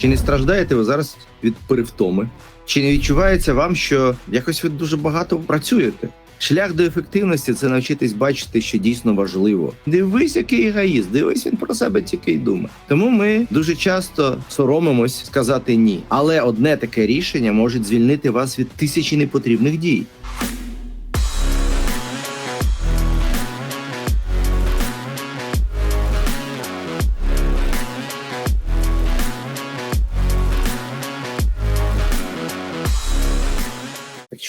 Чи не страждаєте ви зараз від перевтоми? Чи не відчувається вам, що якось ви дуже багато працюєте? Шлях до ефективності це навчитись бачити, що дійсно важливо. Дивись, який егоїст, дивись, він про себе тільки й думає. Тому ми дуже часто соромимось сказати ні. Але одне таке рішення може звільнити вас від тисячі непотрібних дій.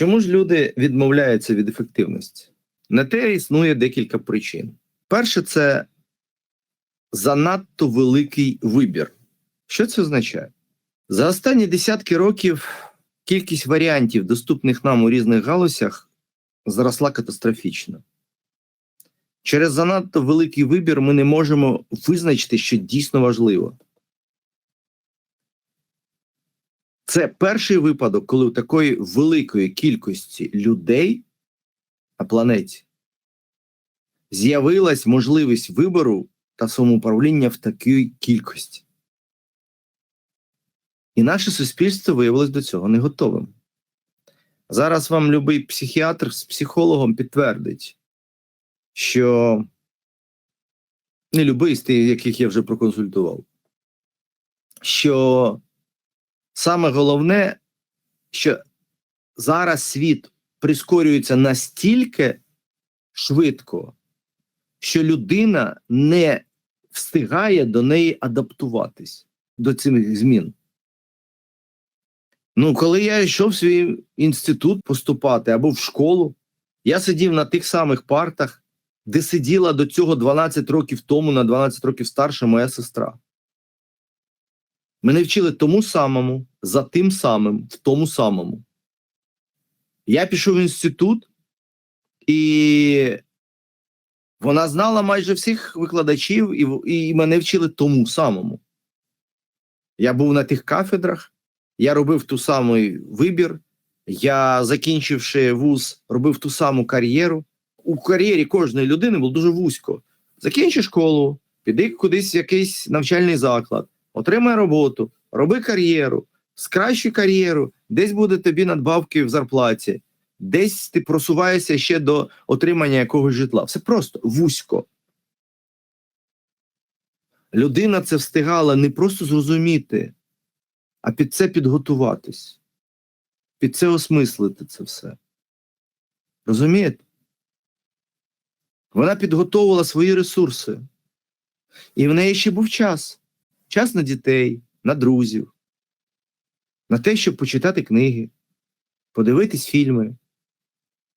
Чому ж люди відмовляються від ефективності? На те існує декілька причин. Перше, це занадто великий вибір. Що це означає? За останні десятки років кількість варіантів, доступних нам у різних галузях, зросла катастрофічно. Через занадто великий вибір ми не можемо визначити, що дійсно важливо. Це перший випадок, коли у такої великої кількості людей на планеті з'явилась можливість вибору та самоуправління в такій кількості. І наше суспільство виявилось до цього не готовим. Зараз вам любий психіатр з психологом підтвердить, що не любий з тих, яких я вже проконсультував, що саме головне, що зараз світ прискорюється настільки швидко, що людина не встигає до неї адаптуватись до цих змін. Ну, коли я йшов в свій інститут поступати або в школу, я сидів на тих самих партах, де сиділа до цього 12 років тому, на 12 років старша моя сестра. Мене вчили тому самому, за тим самим, в тому самому. Я пішов в інститут, і вона знала майже всіх викладачів, і, і мене вчили тому самому. Я був на тих кафедрах, я робив ту самий вибір. Я, закінчивши вуз, робив ту саму кар'єру. У кар'єрі кожної людини було дуже вузько. Закінчи школу, піди кудись в якийсь навчальний заклад, отримай роботу, роби кар'єру, скращуй кар'єру, десь буде тобі надбавки в зарплаті, десь ти просуваєшся ще до отримання якогось житла. Все просто вузько. Людина це встигала не просто зрозуміти, а під це підготуватись, під це осмислити це все. Розумієте? Вона підготовувала свої ресурси. І в неї ще був час. Час на дітей, на друзів, на те, щоб почитати книги, подивитись фільми.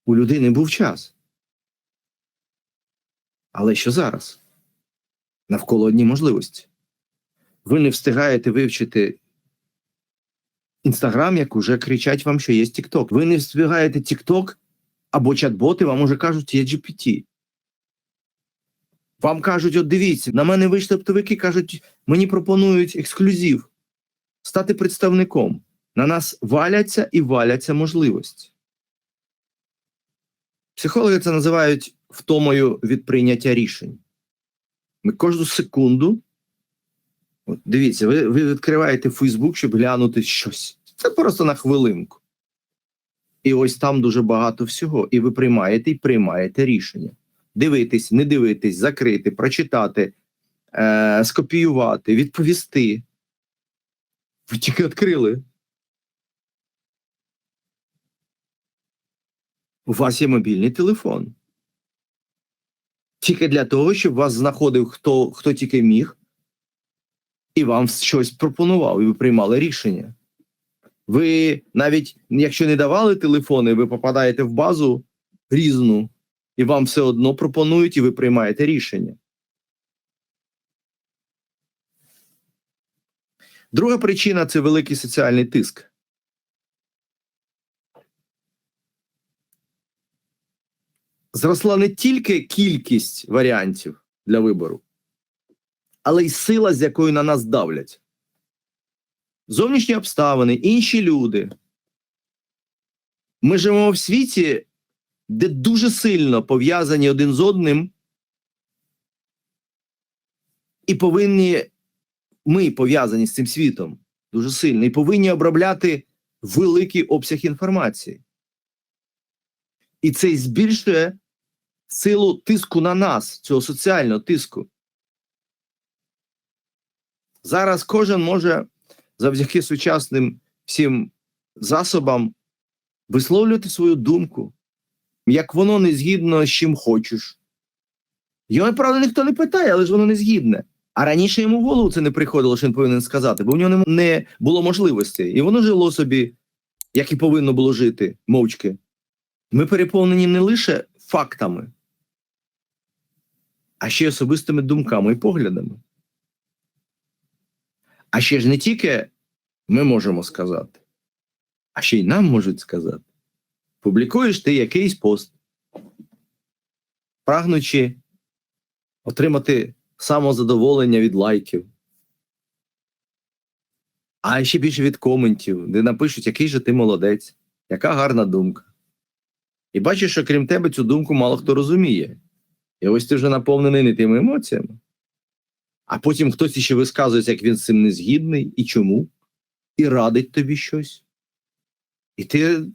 У людини був час. Але що зараз? Навколо одні можливості. Ви не встигаєте вивчити Інстаграм, як уже кричать вам, що є TikTok. Ви не встигаєте TikTok або чат-боти, вам уже кажуть, є GPT. Вам кажуть, от дивіться, на мене вийшли оптовики, кажуть, мені пропонують ексклюзив, стати представником. На нас валяться і валяться можливості. Психологи це називають втомою від прийняття рішень. Ми кожну секунду. От дивіться, ви, ви відкриваєте Фейсбук, щоб глянути щось. Це просто на хвилинку. І ось там дуже багато всього. І ви приймаєте і приймаєте рішення. Дивитись, не дивитись, закрити, прочитати, е, скопіювати, відповісти. Ви тільки відкрили. У вас є мобільний телефон. Тільки для того, щоб вас знаходив хто, хто тільки міг, і вам щось пропонував, і ви приймали рішення. Ви навіть якщо не давали телефони, ви попадаєте в базу різну, і вам все одно пропонують, і ви приймаєте рішення. Друга причина це великий соціальний тиск. Зросла не тільки кількість варіантів для вибору, але й сила, з якою на нас давлять. Зовнішні обставини, інші люди. Ми живемо в світі, де дуже сильно пов'язані один з одним, і повинні ми пов'язані з цим світом. дуже сильно і повинні обробляти великий обсяг інформації. І це збільшує силу тиску на нас, цього соціального тиску. Зараз кожен може завдяки сучасним всім засобам висловлювати свою думку, як воно не згідно з чим хочеш. Його, правда, ніхто не питає, але ж воно не згідне. А раніше йому в голову це не приходило, що він повинен сказати, бо в нього не було можливості. І воно жило собі, як і повинно було жити, мовчки. Ми переповнені не лише фактами, а ще й особистими думками і поглядами. А ще ж не тільки ми можемо сказати, а ще й нам можуть сказати. Публікуєш ти якийсь пост, прагнучи отримати самозадоволення від лайків, а ще більше від коментів, де напишуть, який же ти молодець, яка гарна думка. І бачиш, що крім тебе цю думку мало хто розуміє. І ось ти вже наповнений не тими емоціями. А потім хтось іще висказується, як він з цим не згідний, і чому, і радить тобі щось. І ти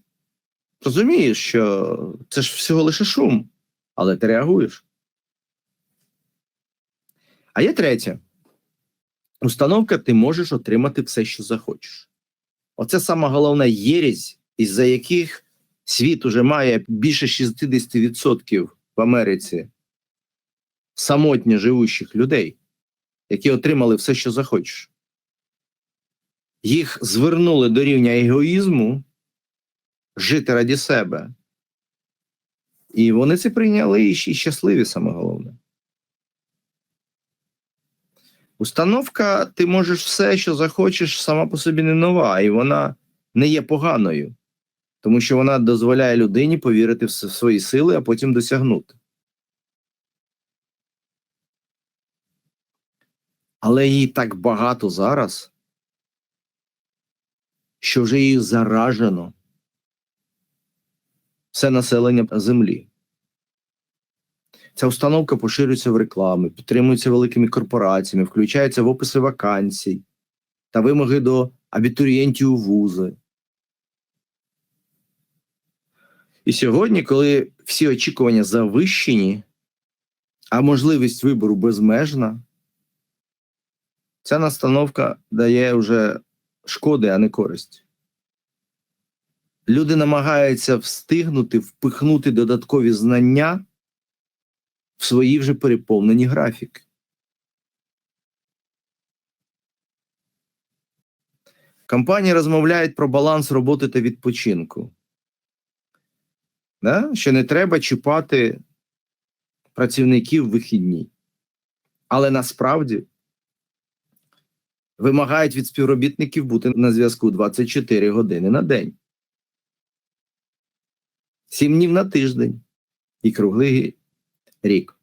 розумієш, що це ж всього лише шум, але ти реагуєш. А є третя. Установка ти можеш отримати все, що захочеш. Оце сама головна єресь, із-за яких світ уже має більше 60% в Америці самотньо живущих людей, які отримали все, що захочеш. Їх звернули до рівня егоїзму жити раді себе. І вони це прийняли і щасливі, саме головне. Установка, ти можеш все, що захочеш, сама по собі не нова, і вона не є поганою, тому що вона дозволяє людині повірити в свої сили, а потім досягнути. Але її так багато зараз, що вже її заражено все населення землі. Ця установка поширюється в рекламі, підтримується великими корпораціями, включається в описи вакансій та вимоги до абітурієнтів у вузи. І сьогодні, коли всі очікування завищені, а можливість вибору безмежна, ця настановка дає вже шкоди, а не користь. Люди намагаються встигнути впихнути додаткові знання в свої вже переповнені графіки. Компанії розмовляють про баланс роботи та відпочинку. Да? Що не треба чіпати працівників в вихідні. Але насправді вимагають від співробітників бути на зв'язку 24 години на день. 7 днів на тиждень і круглий рік.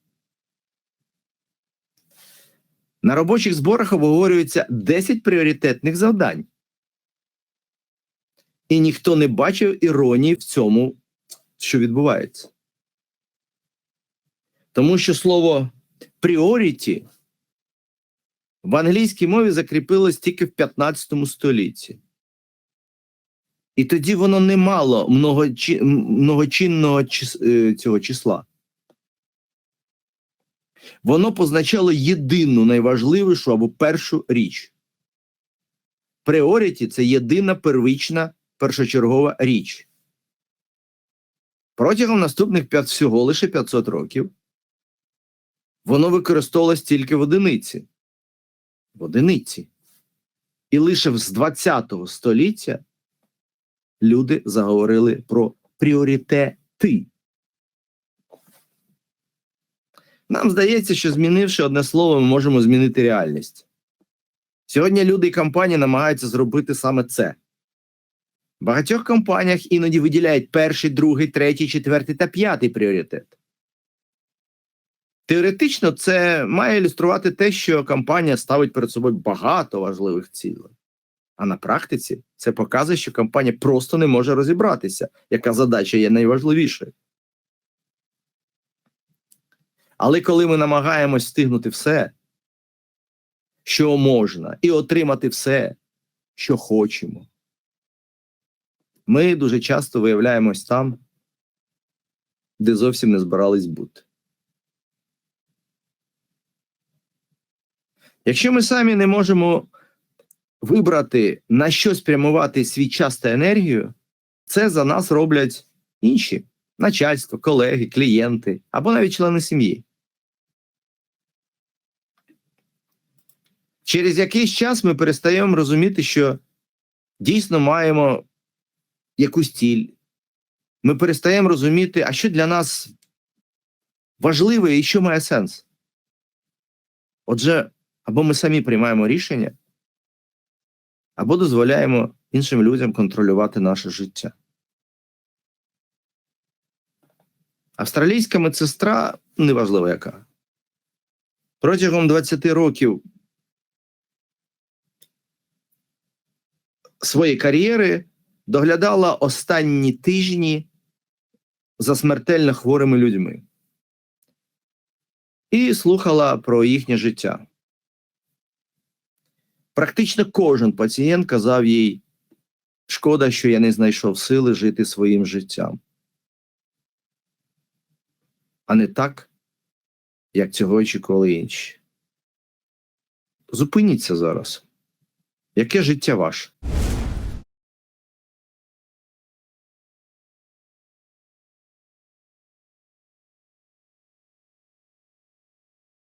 На робочих зборах обговорюється 10 пріоритетних завдань. І ніхто не бачив іронії в цьому, що відбувається. Тому що слово priority в англійській мові закріпилось тільки в 15 столітті. І тоді воно не мало многочи... многочинного чис... цього числа. Воно позначало єдину найважливішу або першу річ. Пріоріті це єдина первична першочергова річ. Протягом наступних 5, всього лише 500 років воно використовувалось тільки в одиниці. В одиниці. І лише з 20 століття люди заговорили про пріоритети. Нам здається, що змінивши одне слово, ми можемо змінити реальність. Сьогодні люди і компанії намагаються зробити саме це. В багатьох компаніях іноді виділяють перший, другий, третій, четвертий та п'ятий пріоритет. Теоретично це має ілюструвати те, що компанія ставить перед собою багато важливих цілей. А на практиці це показує, що компанія просто не може розібратися, яка задача є найважливішою. Але коли ми намагаємось встигнути все, що можна, і отримати все, що хочемо. Ми дуже часто виявляємось там, де зовсім не збирались бути. Якщо ми самі не можемо вибрати, на що спрямувати свій час та енергію, це за нас роблять інші начальство, колеги, клієнти або навіть члени сім'ї. Через якийсь час ми перестаємо розуміти, що дійсно маємо якусь ціль. Ми перестаємо розуміти, а що для нас важливе і що має сенс. Отже, або ми самі приймаємо рішення, або дозволяємо іншим людям контролювати наше життя. Австралійська медсестра, неважливо яка, протягом 20 років своєї кар'єри доглядала останні тижні за смертельно хворими людьми і слухала про їхнє життя. Практично кожен пацієнт казав їй: шкода, що я не знайшов сили жити своїм життям. А не так, як цього очікували інші. Зупиніться зараз. Яке життя ваше?